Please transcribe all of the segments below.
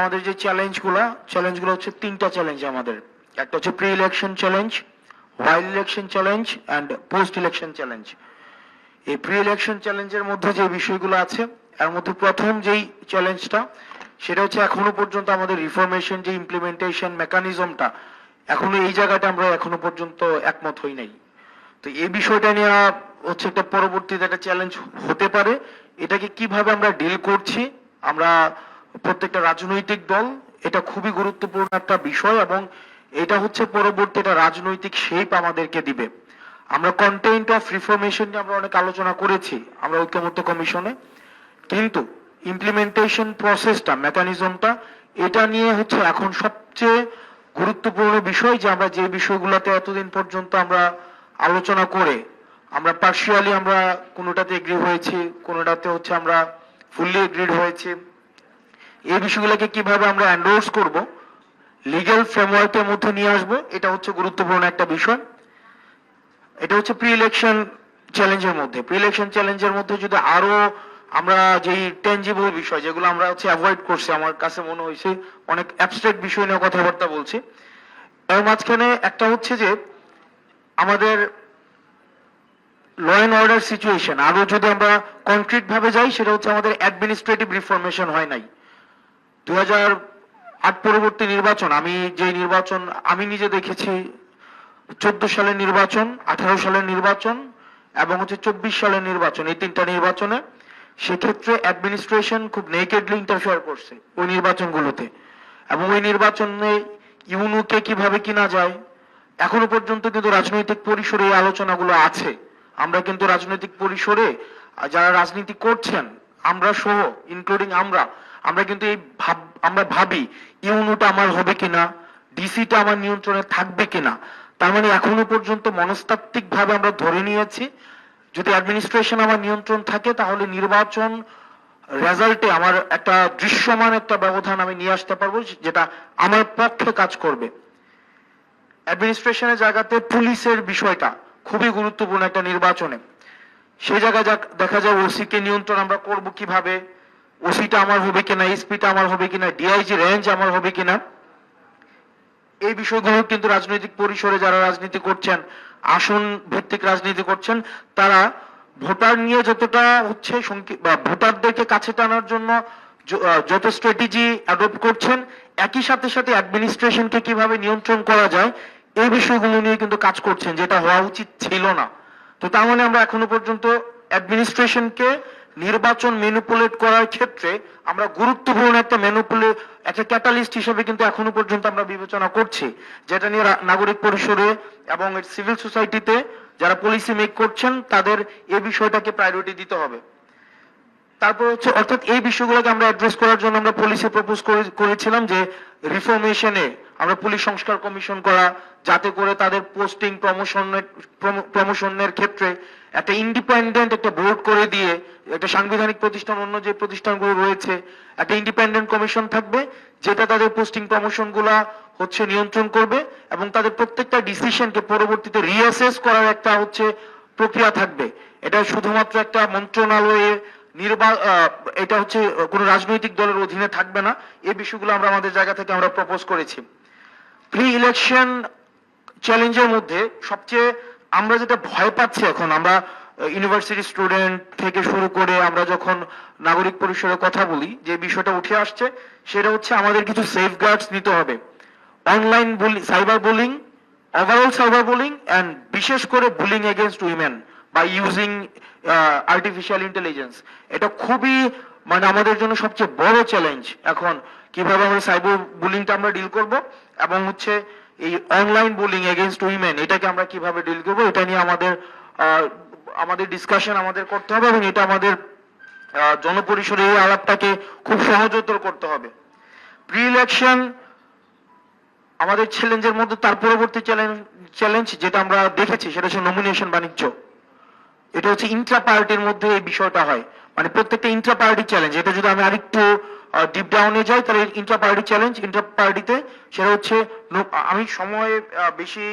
আমাদের যে চ্যালেঞ্জগুলো চ্যালেঞ্জগুলো হচ্ছে তিনটা চ্যালেঞ্জ আমাদের। একটা হচ্ছে pre election challenge while election challenge and post election challenge এই প্রি ইলেকশন চ্যালেঞ্জের মধ্যে যে বিষয়গুলো আছে, এর মধ্যে প্রথম যেই চ্যালেঞ্জটা সেটা হচ্ছে এখনও পর্যন্ত আমাদের রিফরমেশন যে ইমপ্লিমেন্টেশন মেকানিজমটা এখনও এই জায়গাটা আমরা এখনও পর্যন্ত একমত হই নাই। তো এই বিষয়টা নিয়ে হচ্ছে একটা পরবর্তীতে একটা চ্যালেঞ্জ হতে পারে। এটাকে কীভাবে আমরা ডিল করছি, আমরা প্রত্যেকটা রাজনৈতিক দল এটা খুবই গুরুত্বপূর্ণ একটা বিষয় এবং এটা হচ্ছে পরবর্তী একটা রাজনৈতিক শেপ আমাদেরকে দিবে। আমরা কন্টেন্ট অফ রিফরমেশন নিয়ে আমরা অনেক আলোচনা করেছি, আমরা ঐক্যমত্য কমিশনে। কিন্তু ইমপ্লিমেন্টেশন প্রসেসটা মেকানিজমটা এটা নিয়ে হচ্ছে এখন সবচেয়ে গুরুত্বপূর্ণ বিষয় যে আমরা যে বিষয়গুলোতে এতদিন পর্যন্ত আমরা আলোচনা করে, আমরা পার্শিয়ালি আমরা কোনোটাতে এগ্রি হয়েছি, কোনোটাতে হচ্ছে আমরা ফুললি এগ্রিড হয়েছি। এই বিষয়গুলোকে কীভাবে আমরা এন্ডোর্স করব লিগ্যাল ফ্রেমওয়ার্কের মধ্যে নিয়ে আসব, এটা হচ্ছে গুরুত্বপূর্ণ একটা বিষয়। এটা হচ্ছে প্রি ইলেকশন চ্যালেঞ্জের মধ্যে। প্রি ইলেকশন চ্যালেঞ্জের মধ্যে যদি আরও আমরা যেই টেঞ্জিবল বিষয়, যেগুলো আমরা হচ্ছে অ্যাভয়েড করছি, আমার কাছে মনে হয়েছে অনেক অ্যাবস্ট্রাক্ট বিষয় নিয়ে কথাবার্তা বলছি এর মাঝখানে একটা হচ্ছে যে আমাদের ল অ্যান্ড অর্ডার সিচুয়েশন আরও যদি আমরা কনক্রিট ভাবে যাই, সেটা হচ্ছে আমাদের অ্যাডমিনিস্ট্রেটিভ রিফরমেশন হয় নাই। দু আট পরবর্তী নির্বাচন, আমি যে নির্বাচন, আমি নিজে দেখেছি, চোদ্দ সালের নির্বাচন, আঠারো সালের নির্বাচন এবং হচ্ছে চব্বিশ সালের নির্বাচন, এই তিনটা নির্বাচনে সেক্ষেত্রে অ্যাডমিনিস্ট্রেশন খুব নেকেডলি ইন্টারফেয়ার করছে ওই নির্বাচনগুলোতে। এবং ওই নির্বাচনে ইউনুকে কীভাবে কিনা যায়, এখনও পর্যন্ত কিন্তু রাজনৈতিক পরিসরে এই আলোচনাগুলো আছে। আমরা কিন্তু রাজনৈতিক পরিসরে, যারা রাজনীতি করছেন, আমরা সহ ইনক্লুডিং আমরা আমরা কিন্তু এই ভাব, আমরা ভাবি, ইউনোটা আমার হবে কিনা, ডিসিটা আমার নিয়ন্ত্রণে থাকবে কিনা, তার মানে এখনও পর্যন্ত মনস্তাত্ত্বিক ভাবে আমরা ধরে নিয়েছি, যদি অ্যাডমিনিস্ট্রেশন আমার নিয়ন্ত্রণ থাকে, তাহলে নির্বাচন রেজাল্টে আমার একটা দৃশ্যমান একটা ব্যবধান আমি নিয়ে আসতে পারব, যেটা আমার পক্ষে কাজ করবে। অ্যাডমিনিস্ট্রেশনের জায়গাতে পুলিশের বিষয়টা খুবই গুরুত্বপূর্ণ একটা নির্বাচনে। সেই জায়গায় দেখা যায়, ওসিকে নিয়ন্ত্রণ আমরা করব কীভাবে ওসিটা আমার হবে কিনা এসপিটা আমার হবে কিনা ডিআইজি রেঞ্জ আমার হবে কিনা, এই বিষয়গুলো কিন্তু রাজনৈতিক পরিসরে যারা রাজনীতি করছেন, আসন ভিত্তিক রাজনীতি করছেন, তারা ভোটার নিয়ে যতটা হচ্ছে ভোটারদেরকে কাছে টানার জন্য যত স্ট্র্যাটেজি অ্যাডপ্ট করছেন, একই সাথে সাথে অ্যাডমিনিস্ট্রেশনকে কীভাবে নিয়ন্ত্রণ করা যায়, এই বিষয়গুলো নিয়ে কিন্তু কাজ করছেন, যেটা হওয়া উচিত ছিল না। তো তার মানে আমরা এখনও পর্যন্ত অ্যাডমিনিস্ট্রেশনকে নির্বাচন ম্যানিপুলেট করার ক্ষেত্রে আমরা গুরুত্বপূর্ণ একটা ম্যানিপুলে একটা ক্যাটালিস্ট হিসেবে কিন্তু এখনও পর্যন্ত আমরা বিবেচনা করছি, যেটা নিয়ে নাগরিক পরিসরে এবং সিভিল সোসাইটিতে যারা পলিসি মেক করছেন, তাদের এই বিষয়টাকে প্রায়োরিটি দিতে হবে। তারপর হচ্ছে, অর্থাৎ এই বিষয়গুলোকে আমরা অ্যাড্রেস করার জন্য আমরা পুলিশে প্রপোজ করেছিলাম যে রিফরমেশনে আমরা পুলিশ সংস্কার কমিশন করা, যাতে করে তাদের পোস্টিং প্রমোশনের প্রমোশনের ক্ষেত্রে একটা ইন্ডিপেন্ডেন্ট একটা বোর্ড করে দিয়ে, একটা সাংবিধানিক প্রতিষ্ঠান, অন্য যে প্রতিষ্ঠানগুলো রয়েছে, একটা ইন্ডিপেন্ডেন্ট কমিশন থাকবে, যেটা তাদের পোস্টিং প্রমোশনগুলা হচ্ছে নিয়ন্ত্রণ করবে এবং তাদের প্রত্যেকটা ডিসিশনকে পরবর্তীতে রিঅ্যাসেস করার একটা হচ্ছে প্রক্রিয়া থাকবে। এটা শুধুমাত্র একটা মন্ত্রণালয়ে নির্বা এটা হচ্ছে কোনো রাজনৈতিক দলের অধীনে থাকবে না। এই বিষয়গুলো আমরা আমাদের জায়গা থেকে আমরা প্রপোজ করেছি। প্রি ইলেকশন চ্যালেঞ্জের মধ্যে সবচেয়ে আমরা যেটা ভয় পাচ্ছি এখন, আমরা ইউনিভার্সিটি স্টুডেন্ট থেকে শুরু করে আমরা যখন নাগরিক পরিষদের কথা বলি, যে বিষয়টা উঠে আসছে, সেটা হচ্ছে আমাদের কিছু সেফ গার্ডস নিতে হবে। Online cyber bullying overall cyber bullying and বিশেষ করে বুলিং এগেনস্ট উইমেন বা ইউজিং আর্টিফিশিয়াল ইন্টেলিজেন্স এটা খুবই মানে আমাদের জন্য সবচেয়ে বড় চ্যালেঞ্জ এখন কীভাবে আমরা সাইবার বুলিংটা আমরা ডিল করব এবং হচ্ছে এই অনলাইন বুলিং এগেনস্ট উইমেন, এটাকে আমরা কীভাবে ডিল করব, এটা নিয়ে আমাদের আমাদের ডিসকাশন আমাদের করতে হবে এবং এটা আমাদের জনপরিসরে এই আলাপটাকে খুব সহজতর করতে হবে। প্রি ইলেকশন আমাদের চ্যালেঞ্জের মধ্যে তার পরবর্তী চ্যালেঞ্জ চ্যালেঞ্জ যেটা আমরা দেখেছি সেটা হচ্ছে নমিনেশন বাণিজ্য। এটা হচ্ছে ইন্ট্রা পার্টির মধ্যে এই বিষয়টা হয়। মানে প্রত্যেকটা ইন্ট্রা পার্টি চ্যালেঞ্জ এটা যদি আমি আরেকটু ডিপ ডাউনে যাই, তাহলে ইন্ট্রা পার্টি চ্যালেঞ্জ ইন্ট্রা পার্টিতে সেটা হচ্ছে আমি সময় বেশি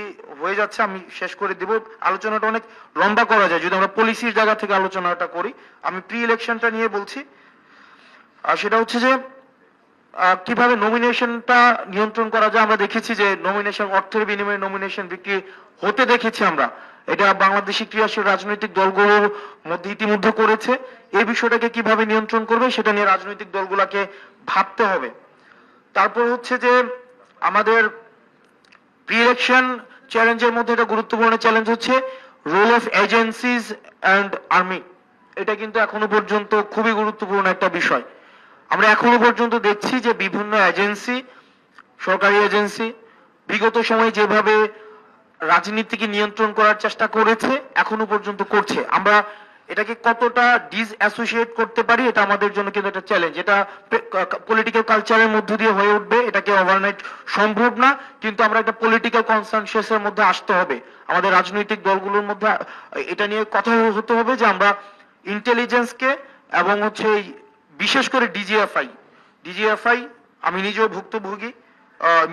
হয়ে যাচ্ছে, আমি শেষ করে দিব। আলোচনাটা অনেক লম্বা করা যায়, যদি আমরা পলিসির জায়গা থেকে আলোচনাটা করি। আমি প্রি ইলেকশনটা নিয়ে বলছি। আর সেটা হচ্ছে যে কীভাবে নমিনেশনটা নিয়ন্ত্রণ করা যায়, আমরা দেখেছি যে নমিনেশন অর্থের বিনিময়ে নমিনেশন বিক্রি হতে দেখেছি আমরা। এটা বাংলাদেশি ক্রিয়াশীল রাজনৈতিক দলগুলোর মধ্যে ইতিমধ্যে করেছে। এই বিষয়টাকে কীভাবে নিয়ন্ত্রণ করবে সেটা নিয়ে রাজনৈতিক দলগুলোকে ভাবতে হবে। তারপর হচ্ছে যে আমাদের প্রি ইলেকশন চ্যালেঞ্জের মধ্যে একটা গুরুত্বপূর্ণ চ্যালেঞ্জ হচ্ছে role of agencies and army এটা কিন্তু এখনও পর্যন্ত খুবই গুরুত্বপূর্ণ একটা বিষয়। আমরা এখনও পর্যন্ত দেখছি যে বিভিন্ন এজেন্সি সরকারি এজেন্সি বিগত সময়ে যেভাবে রাজনীতিকে নিয়ন্ত্রণ করার চেষ্টা করেছে, এখনও পর্যন্ত করছে। আমরা এটাকে কতটা ডিস অ্যাসোসিয়েট করতে পারি, এটা আমাদের জন্য কিন্তু একটা চ্যালেঞ্জ এটা পলিটিক্যাল কালচারের মধ্য দিয়ে হয়ে উঠবে, এটাকে ওভারনাইট সম্ভব না, কিন্তু আমরা একটা পলিটিক্যাল কনসেনসাসের মধ্যে আসতে হবে। আমাদের রাজনৈতিক দলগুলোর মধ্যে, এটা নিয়ে কথা হতে হবে যে আমরা ইন্টেলিজেন্সকে এবং হচ্ছে বিশেষ করে ডিজিএফআই ডিজিএফআই আমি নিজেও ভুক্তভোগী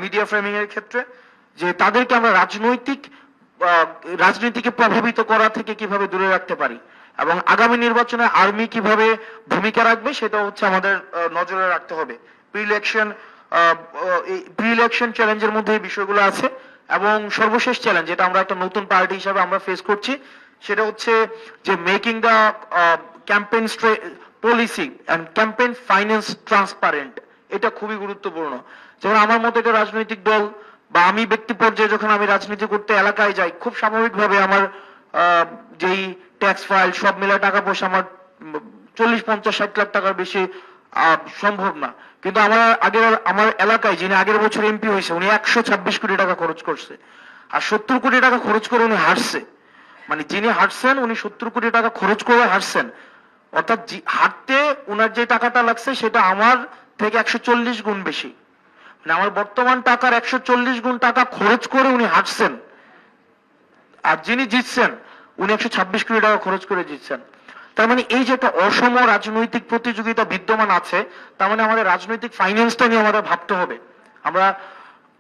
মিডিয়া ফ্রেমিং এর ক্ষেত্রে। যে তাদেরকে আমরা রাজনৈতিক রাজনীতিকে প্রভাবিত করা থেকে কীভাবে দূরে রাখতে পারি এবং আগামী নির্বাচনে আর্মি কীভাবে ভূমিকা রাখবে সেটা হচ্ছে আমাদের নজরে রাখতে হবে। প্রি ইলেকশন প্রি ইলেকশন চ্যালেঞ্জের মধ্যে এই বিষয়গুলো আছে এবং সর্বশেষ চ্যালেঞ্জ যেটা আমরা একটা নতুন পার্টি হিসাবে আমরা ফেস করছি, সেটা হচ্ছে যে making the campaign policy and campaign finance transparent এটা খুবই গুরুত্বপূর্ণ। যেমন আমার মতো একটা রাজনৈতিক দল বা আমি ব্যক্তি পর্যায়ে যখন আমি রাজনীতি করতে এলাকায় যাই, খুব স্বাভাবিকভাবে আমার যেই ট্যাক্স ফাইল সব মিলে টাকা পয়সা আমার চল্লিশ, পঞ্চাশ, ষাট লাখ টাকার বেশি সম্ভব না। কিন্তু আমার আগের, আমার এলাকায় যিনি আগের বছর এমপি হয়েছে, উনি একশো ছাব্বিশ কোটি টাকা খরচ করছে। আর সত্তর কোটি টাকা খরচ করে উনি হারছে। মানে যিনি হারছেন, উনি সত্তর কোটি টাকা খরচ করে হারছেন। অর্থাৎ হারতে উনার যে টাকাটা লাগছে, সেটা আমার থেকে একশো চল্লিশ গুণ বেশি। মানে আমার বর্তমান টাকার একশো চল্লিশ গুণ টাকা খরচ করে উনি হাঁটছেন। আর যিনি জিতছেন, উনি একশো ছাব্বিশ কোটি টাকা খরচ করে জিতছেন। তার মানে এই যে একটা অসম রাজনৈতিক প্রতিযোগিতা বিদ্যমান আছে, তার মানে আমাদের রাজনৈতিক ফাইন্যান্সটা নিয়ে আমাদের ভাবতে হবে। আমরা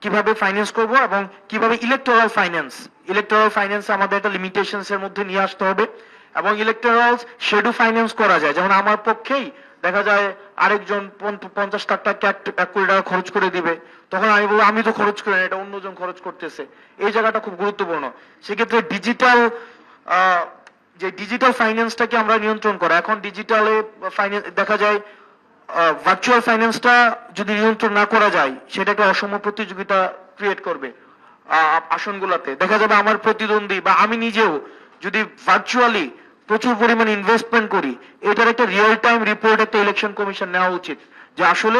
কীভাবে ফাইন্যান্স করব এবং কীভাবে ইলেকটোরাল ফাইন্যান্স ইলেকটোরাল ফাইন্যান্স আমাদের একটা লিমিটেশনস এর মধ্যে নিয়ে আসতে হবে এবং ইলেকটোরাল শেডু ফাইন্যান্স করা যায়। যেমন আমার পক্ষেই দেখা যায় আরেকজন পঞ্চ- পঞ্চাশ টাকা এক এক কোটি টাকা খরচ করে দিবে। তখন আমি বলব, আমি তো খরচ করি না, এটা অন্যজন খরচ করতেছে। এই জায়গাটা খুব গুরুত্বপূর্ণ। সেক্ষেত্রে ডিজিটাল যে ডিজিটাল ফাইন্যান্সটাকে আমরা নিয়ন্ত্রণ করা। এখন ডিজিটালে ফাইন্যান্স দেখা যায় ভার্চুয়াল ফাইন্যান্সটা যদি নিয়ন্ত্রণ না করা যায়, সেটা একটা অসম প্রতিযোগিতা ক্রিয়েট করবে আসনগুলোতে। দেখা যাবে আমার প্রতিদ্বন্দ্বী বা আমি নিজেও যদি ভার্চুয়ালি প্রচুর পরিমাণে ইনভেস্টমেন্ট করি। এটার একটা রিয়েল টাইম রিপোর্ট একটা ইলেকশন কমিশন নেওয়া উচিত। যে আসলে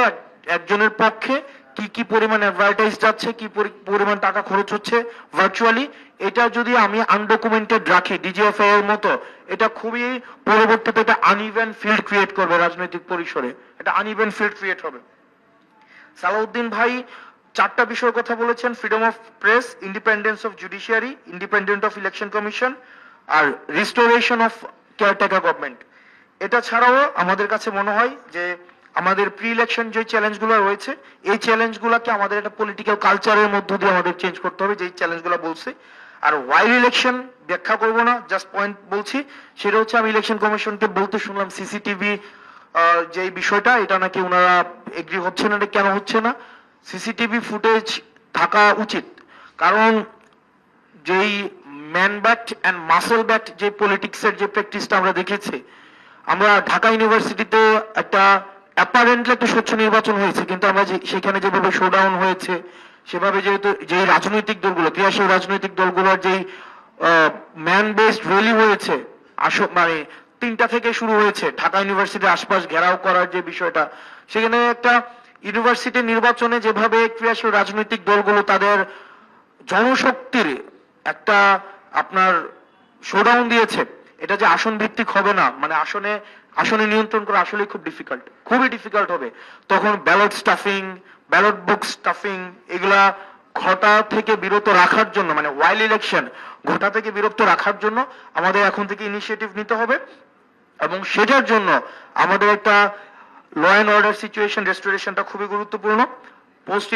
একজনের পক্ষে কি কি পরিমাণ অ্যাডভার্টাইজ যাচ্ছে, কি পরিমাণ টাকা খরচ হচ্ছে ভার্চুয়ালি এটা যদি আমি আনডকুমেন্টেড রাখি ডিজিএফআই এর মতো, এটা খুবই পরবর্তীতে একটা আনইভেন ফিল্ড ক্রিয়েট করবে রাজনৈতিক পরিসরে। এটা আনইভেন ফিল্ড ক্রিয়েট হবে। সালাউদ্দিন ভাই চারটা বিষয়ের কথা বলেছেন freedom of press independence of judiciary independent of election commission R restoration of caretaker government এটা ছাড়াও আমাদের কাছে মনে হয় যে আমাদের প্রি ইলেকশন যে চ্যালেঞ্জগুলো রয়েছে, এই চ্যালেঞ্জগুলোকে আমাদের একটা পলিটিক্যাল কালচারের মধ্য দিয়ে আমাদের চেঞ্জ করতে হবে, যে চ্যালেঞ্জগুলো বলছে। আর ওয়াইল ইলেকশন ব্যাখ্যা করব না জাস্ট পয়েন্ট বলছি, সেটা হচ্ছে আমি ইলেকশন কমিশনকে বলতে শুনলাম সিসিটিভি যে বিষয়টা, এটা নাকি ওনারা এগ্রি হচ্ছে না, এটা কেন হচ্ছে না? সিসিটিভি ফুটেজ থাকা উচিত। কারণ যেই man bat and muscle backed যে পলিটিক্সের যে প্র্যাকটিসটা আমরা দেখেছি, আমরা ঢাকা ইউনিভার্সিটিতে একটা অ্যাপারেন্টলি একটা স্বচ্ছ নির্বাচন হয়েছে, কিন্তু আমরা যে- সেখানে যেভাবে শোডাউন হয়েছে, সেভাবে যেহেতু যে রাজনৈতিক দলগুলো ক্রিয়াশীল রাজনৈতিক দলগুলোর যেই ম্যান বেসড র্যালি হয়েছে, আস মানে তিনটা থেকে শুরু হয়েছে, ঢাকা ইউনিভার্সিটির আশপাশ ঘেরাও করার যে বিষয়টা, সেখানে একটা ইউনিভার্সিটি নির্বাচনে যেভাবে ক্রিয়াশীল রাজনৈতিক দলগুলো তাদের জনশক্তির একটা আপনার শোডাউন দিয়েছে। এটা যে আসন ভিত্তিক হবে না মানে আসনে আসনে নিয়ন্ত্রণ করা আসলে খুব ডিফিকাল্ট খুবই ডিফিকাল্ট হবে। তখন ballot stuffing ballot book stuffing এগুলা ঘটা থেকে বিরত রাখার জন্য মানে ওয়াইল ইলেকশন ঘটা থেকে বিরত রাখার জন্য আমাদের এখন থেকে ইনিশিয়েটিভ নিতে হবে। এবং সেটার জন্য আমাদের একটা ল অ্যান্ড অর্ডার সিচুয়েশন রেস্টোরেশনটা খুবই গুরুত্বপূর্ণ। পোস্ট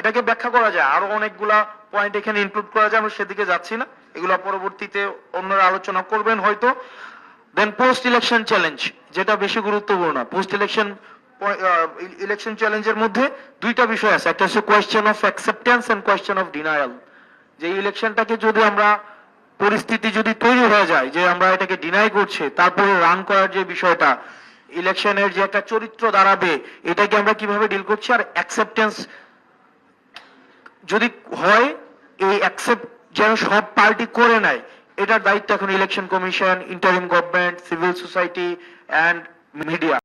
এটাকে ব্যাখ্যা করা যায়। আরও অনেকগুলা পয়েন্ট এখানে ইনক্লুড করা যায়, আমরা সেদিকে যাচ্ছি না। এগুলো পরবর্তীতে অন্যরা আলোচনা করবেন হয়তো। দেন পোস্ট ইলেকশন চ্যালেঞ্জ যেটা বেশি গুরুত্বপূর্ণ। পোস্ট ইলেকশন ইলেকশন চ্যালেঞ্জের মধ্যে দুইটা বিষয় আছে। একটা হচ্ছে question of acceptance and question of denial যে ইলেকশনটাকে যদি আমরা, পরিস্থিতি যদি তৈরি হয়ে যায়, যে আমরা এটাকে ডিনাই করছে, তারপরে রান করার যে বিষয়টা ইলেকশনের যে একটা চরিত্র দাঁড়াবে, এটাকে আমরা কীভাবে ডিল করছি? আর অ্যাকসেপ্টেন্স যদি হয়, এই অ্যাকসেপ্ট যেন সব পার্টি করে নেয়। এটার দায়িত্ব এখন election commission interim government civil society and media